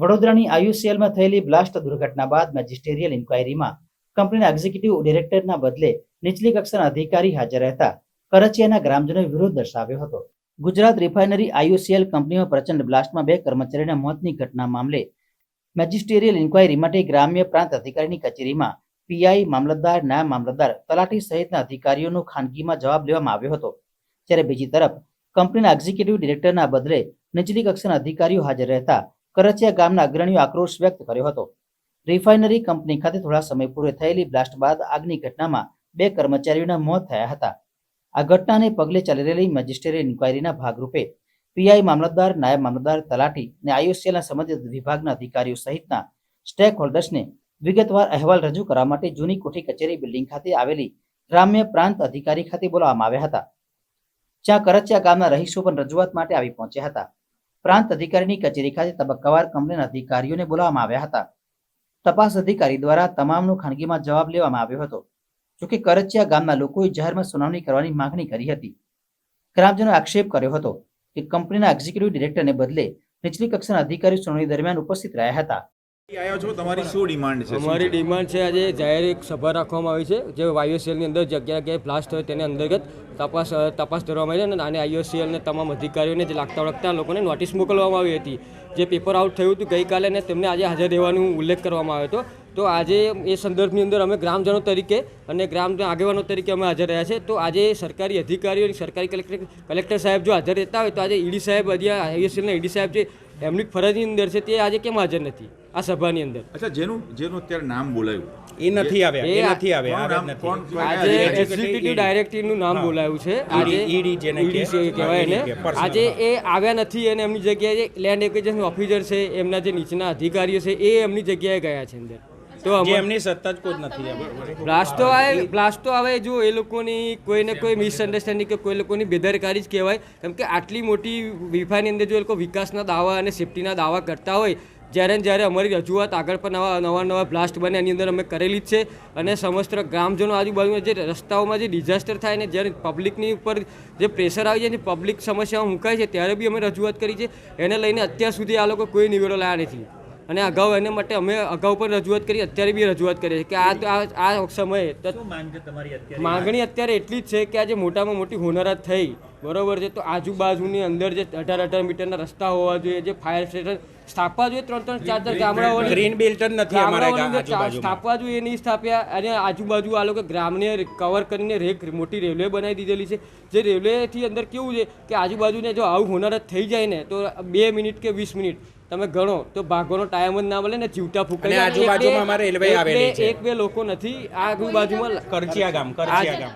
વડોદરાની આયુસીએલમાં થયેલી બ્લાસ્ટ દુર્ઘટના બાદ મેજિસ્ટેરિયલ ઇન્ક્વાયરીમાં કંપનીના એક્ઝિક્યુટિવ ડિરેક્ટરના બદલે નીચલી કક્ષાના અધિકારી હાજર રહેતા કરચિયાના ગ્રામજનોએ વિરોધ દર્શાવ્યો હતો. ગુજરાત રિફાઇનરી આયુસીએલ કંપનીમાં પ્રચંડ બ્લાસ્ટમાં બે કર્મચારીના મોતની ઘટના મામલે મેજિસ્ટેરિયલ ઇન્ક્વાયરી માટે ગ્રામ્ય પ્રાંત અધિકારીની કચેરીમાં પીઆઈ મામલતદાર, નાયબ મામલતદાર, તલાટી સહિતના અધિકારીઓનો ખાનગીમાં જવાબ લેવામાં આવ્યો હતો. જ્યારે બીજી તરફ, કંપનીના એક્ઝિક્યુટિવ ડિરેક્ટરના બદલે નીચલી કક્ષાના અધિકારીઓ હાજર રહેતા કરચિયા ગામના અગ્રણીઓ આક્રોશ વ્યક્ત કર્યો હતો. રિફાઇનરી કંપની ખાતે થોડા સમય પૂર્વે થયેલી બ્લાસ્ટ બાદ આગની ઘટનામાં બે કર્મચારીઓના મોત થયા હતા. આ ઘટનાને પગલે ચાલી રહેલી મેજિસ્ટ્રેટ ઇન્ક્વાયરીના ભાગરૂપે પીઆઈ મામલતદાર, નાયબ મામલતદાર તલાટી અને આઈઓસીએલના સંબંધિત વિભાગના અધિકારીઓ સહિતના સ્ટેક હોલ્ડર્સને વિગતવાર અહેવાલ રજૂ કરવા માટે જૂની કોઠી કચેરી બિલ્ડિંગ ખાતે આવેલી ગ્રામ્ય પ્રાંત અધિકારી ખાતે બોલાવવામાં આવ્યા હતા. જ્યાં કરચિયા ગામના રહીશો પણ રજૂઆત માટે આવી પહોંચ્યા હતા. પ્રાંત અધિકારીની કચેરી ખાતે તબક્કાવાર કંપનીના અધિકારીઓને બોલાવવામાં આવ્યા હતા. તપાસ અધિકારી દ્વારા તમામનો ખાનગીમાં જવાબ લેવામાં આવ્યો હતો. જોકે કરચિયા ગામના લોકોએ જાહેરમાં સુનાવણી કરવાની માંગણી કરી હતી. ગ્રામજનોએ આક્ષેપ કર્યો હતો કે કંપનીના એક્ઝિક્યુટિવ ડિરેક્ટરને બદલે નીચલી કક્ષાના અધિકારી સુનાવણી દરમિયાન ઉપસ્થિત રહ્યા હતા. આવ્યા છો તમારી શું ડિમાન્ડ છે? અમારી ડિમાન્ડ છે આજે જાહેર એક સભા રાખવામાં આવી છે જે વાયુસીએલની અંદર જગ્યા જગ્યાએ બ્લાસ્ટ હોય તેને અંતર્ગત તપાસ તપાસ કરવામાં આવી છે અને આઈઓસીએલને તમામ અધિકારીઓને જે લાગતા વળગતા લોકોને નોટિસ મોકલવામાં આવી હતી. જે પેપર આઉટ થયું હતું ગઈકાલે ને તેમને આજે હાજર રહેવાનું ઉલ્લેખ કરવામાં આવ્યો હતો. તો આજે એ સંદર્ભની અંદર અમે ગ્રામજનો તરીકે અને ગ્રામ આગેવાનો તરીકે અમે હાજર રહ્યા છે. તો આજે સરકારી અધિકારીઓ સરકારી કલેક્ટર કલેક્ટર સાહેબ જો હાજર રહેતા હોય તો આજે ઈડી સાહેબ અહીંયા આઈઓસીએલના ઈડી સાહેબ જે એમની ફરજની અંદર છે તે આજે કેમ હાજર નથી? આ સભાની અંદર. અચ્છા જેનું જેનું અત્યારે નામ બોલાયું? એ નથી આવ્યા એ નથી આવ્યા આજે એક્ઝિક્યુટિવ ડાયરેક્ટરનું નામ બોલાયું છે. આજે ઈડી જેને કહેવાય ને એને આજે એ આવ્યા નથી અને એમની જગ્યાએ લેન્ડ એક્વિઝિશન ઓફિસર છે એમના જે નીચેના અધિકારીઓ છે એ એમની જગ્યાએ ગયા છે અંદર. તો અમે એમની સત્તા જ કોઈ નથી બ્લાસ્ટો તો આવે બ્લાસ્ટો તો આવે જો એ લોકોની કોઈને કોઈ મિસઅન્ડરસ્ટેન્ડિંગ કે કોઈ લોકોની બેદરકારી જ કહેવાય. કેમ કે આટલી મોટી વિફાની અંદર જો એ લોકો વિકાસના દાવા અને સેફટીના દાવા કરતા હોય જ્યારે જ્યારે અમારી રજૂઆત આગળ પણ નવા નવા નવા બ્લાસ્ટ બને એની અંદર અમે કરેલી જ છે. અને સમસ્ત ગ્રામજનો આજુબાજુમાં જે રસ્તાઓમાં જે ડિઝાસ્ટર થાય ને જ્યારે પબ્લિકની ઉપર જે પ્રેશર આવી જાય ને પબ્લિક સમસ્યાઓ મુકાય છે ત્યારે બી અમે રજૂઆત કરી છે. એને લઈને અત્યાર સુધી આ લોકો કોઈ નિવેડો લાયા નથી. અને અગાઉ એને માટે અમે અગાઉ પણ રજૂઆત કરી અત્યારે બી રજૂઆત કરીએ છીએ કે આ આ આ સમયે માંગણી અત્યારે એટલી જ છે કે આજે મોટામાં મોટી હોનારત થઈ. બરોબર છે તો આજુબાજુની અંદર જે અઢાર અઢાર મીટરના રસ્તા હોવા જોઈએ જે ફાયર સ્ટેશન સ્થાપવા જોઈએ ત્રણ ત્રણ ચાર ચાર ગામડાઓની ગ્રીન બેલ્ટ નથી અમારા સ્થાપવા જોઈએ એ નહીં સ્થાપ્યા. અને આજુબાજુ આ લોકો ગ્રામને કવર કરીને રેક મોટી રેલવે બનાવી દીધેલી છે. જે રેલવેથી અંદર કેવું છે કે આજુબાજુને જો આવું હોનારત થઈ જાય ને તો બે મિનિટ કે વીસ મિનિટ તમે ગણો તો ભાગવાનો ટાઈમ જ ના મળે ને જીવતા ફૂકાઈ અને એક બે- આજુબાજુમાં અમારે રેલવે આવેલી છે. એક બે લોકો નથી આ આજુબાજુમાં કરચિયા ગામ કરચિયા ગામ.